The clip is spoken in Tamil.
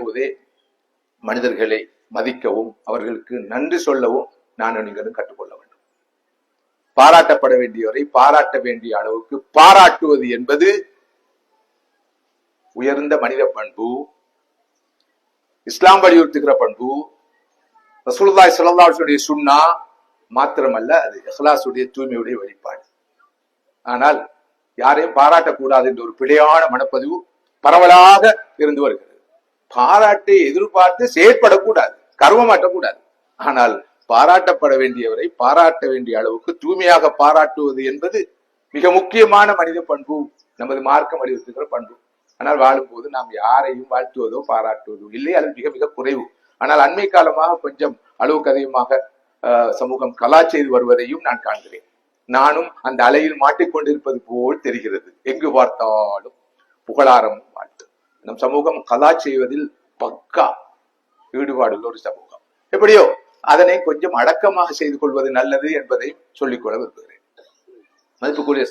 வாழும்போதே மனிதர்களை மதிக்கவும் அவர்களுக்கு நன்றி சொல்லவும் நான் நீங்களும் கற்றுக்கொள்ள வேண்டும். பாராட்டப்பட வேண்டியவரை பாராட்ட வேண்டிய அளவுக்கு பாராட்டுவது என்பது உயர்ந்த மனித பண்பு இஸ்லாம் வலியுறுத்துகிற பண்பு ரசூலுல்லாஹி சுல்லாசுடைய சுண்ணா மாத்திரமல்ல அது இஹ்லாசுடைய தூய்மையுடைய வெளிப்பாடு. ஆனால் யாரையும் பாராட்டக்கூடாது என்ற ஒரு பிழையான மனப்பதிவு பரவலாக இருந்து வருகிறது. பாராட்டை எதிர்பார்த்து செயற்படக்கூடாது கர்வமாட்டக்கூடாது. ஆனால் பாராட்டப்பட வேண்டியவரை பாராட்ட வேண்டிய அளவுக்கு தூய்மையாக பாராட்டுவது என்பது மிக முக்கியமான மனித பண்பு நமது மார்க்கம் வலியுறுத்துகிற பண்பு. ஆனால் வாழும்போது நாம் யாரையும் வாழ்த்துவதோ பாராட்டுவதோ இல்லை அது மிக மிக குறைவு. ஆனால் அண்மை காலமாக கொஞ்சம் அளவுக்கு அதிகமாக ஆஹ், சமூகம் கலா செய்து வருவதையும் நான் காண்கிறேன். நானும் அந்த அலையில் மாட்டிக்கொண்டிருப்பது போல் தெரிகிறது. எங்கு பார்த்தாலும் புகழாரம் நம் சமூகம் கலா செய்வதில் பக்கா ஈடுபாடுள்ள ஒரு சமூகம். எப்படியோ அதனை கொஞ்சம் அடக்கமாக செய்து கொள்வது நல்லது என்பதை சொல்லிக்கொள்ள விரும்புகிறேன். மதிப்புக்குரிய